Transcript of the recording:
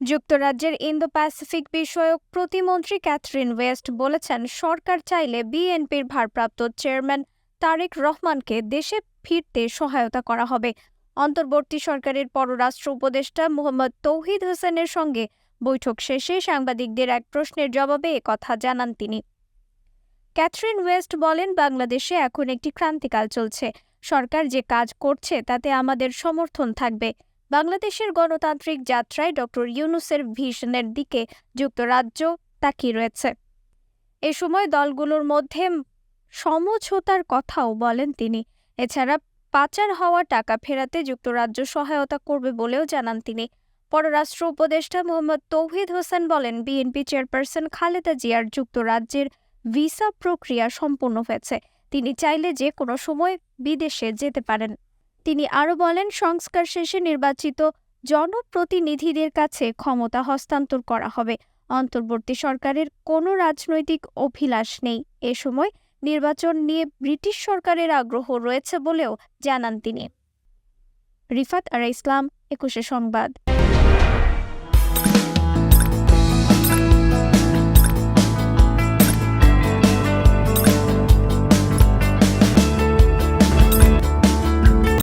যুক্তরাজ্যের Indo Pacific বিষয়ক প্রতিমন্ত্রী ক্যাথরিন ওয়েস্ট বলেছেন, সরকার চাইলে বিএনপির ভারপ্রাপ্ত চেয়ারম্যান তারেক রহমানকে দেশে ফিরতে সহায়তা করা হবে। অন্তর্বর্তী সরকারের পররাষ্ট্র উপদেষ্টা মোহাম্মদ তৌহিদ হোসেনের সঙ্গে বৈঠক শেষে সাংবাদিকদের এক প্রশ্নের জবাবে কথা জানান তিনি। ক্যাথরিন ওয়েস্ট বলেন, বাংলাদেশে এখন একটি ক্রান্তিকাল চলছে। সরকার যে কাজ করছে, তাতে আমাদের সমর্থন থাকবে। বাংলাদেশের গণতান্ত্রিক যাত্রায় ডক্টর ইউনুসের ভিশনের দিকে যুক্তরাজ্য তাকিয়ে রয়েছে। এ সময় দলগুলোর মধ্যে সমঝোতার কথাও বলেন তিনি। এছাড়া পাচার হওয়া টাকা ফেরাতে যুক্তরাজ্য সহায়তা করবে বলেও জানান তিনি। পররাষ্ট্র উপদেষ্টা মোহাম্মদ তৌহিদ হোসেন বলেন, বিএনপি চেয়ারপারসন খালেদা জিয়ার যুক্তরাজ্যের ভিসা প্রক্রিয়া সম্পূর্ণ হয়েছে। তিনি চাইলে যে কোনো সময় বিদেশে যেতে পারেন। তিনি আরও বলেন, সংস্কার শেষে নির্বাচিত জনপ্রতিনিধিদের কাছে ক্ষমতা হস্তান্তর করা হবে। অন্তর্বর্তী সরকারের কোনো রাজনৈতিক অভিলাষ নেই। এ সময় নির্বাচন নিয়ে ব্রিটিশ সরকারের আগ্রহ রয়েছে বলেও জানান তিনি। রিফাত আর ইসলাম, একুশে সংবাদ।